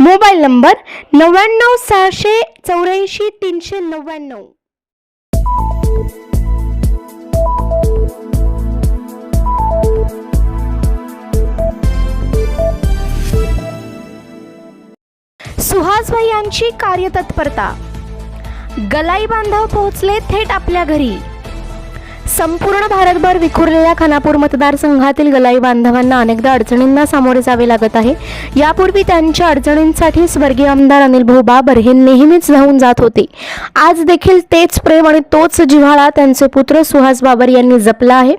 Mobile number नव्याण्णव सहाशे चौऱ्याऐंशी तीनशे नव्याण्णव. सुहासभाई यांची कार्यतत्परता. गलाई बांधव पोहोचले थेट आपल्या घरी. संपूर्ण भारतभर विखुरलेल्या खानापूर मतदारसंघातील गलाई बांधवांना अनेकदा अडचणींना सामोरे जावे लागत आहे. यापूर्वी त्यांच्या अडचणींसाठी स्वर्गीय आमदार अनिल भाऊ बाबर हे नेहमीच धावून जात होते. आज देखील तेच प्रेम आणि तोच जिव्हाळा त्यांचे पुत्र सुहास बाबर यांनी जपला आहे.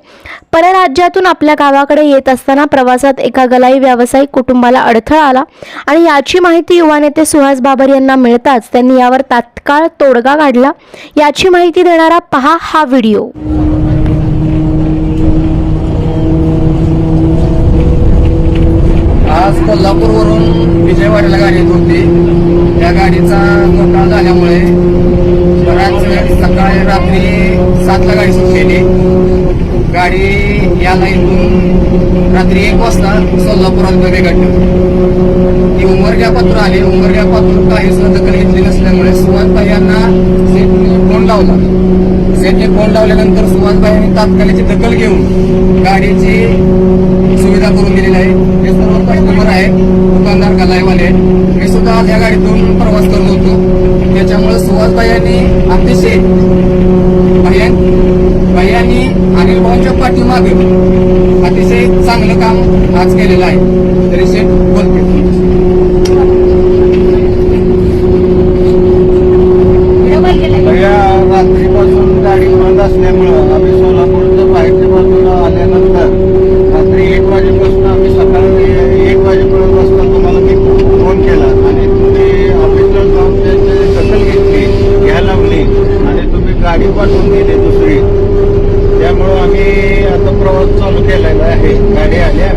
परराज्यातून आपल्या गावाकडे येत असताना प्रवासात एका गलाई व्यावसायिक कुटुंबाला अडथळा आला आणि याची माहिती युवा नेते सुहास बाबर यांना मिळताच त्यांनी यावर तात्काळ तोडगा काढला. याची माहिती देणारा पहा हा व्हिडिओ आज कोल्हापूरवरून विजयवाडीला गाडी येत होती. त्या गाडीचा घोटाळा झाल्यामुळे बराच सकाळी रात्री सातला गाडी सुटलेली गाडी याला इथून रात्री एक वाजता सोलापुरात मध्ये घडलं ती उमरग्या पात्र आली. उमरग्या पात्र काही सुद्धा दखल घेतली नसल्यामुळे सुभाषबाई यांना फोन लावला. सेटने फोन लावल्यानंतर सुभाषबाई यांनी तात्काळची दखल घेऊन गाडीची सुविधा अतिशय भैया भैयानी अनिल भाऊंच्या पाठीमागे अतिशय चांगलं काम आज केलेलं आहे. गाडी पण होऊन गेली दुसरी. त्यामुळं आम्ही आता प्रवास चालू केलेला आहे. गाडी आल्या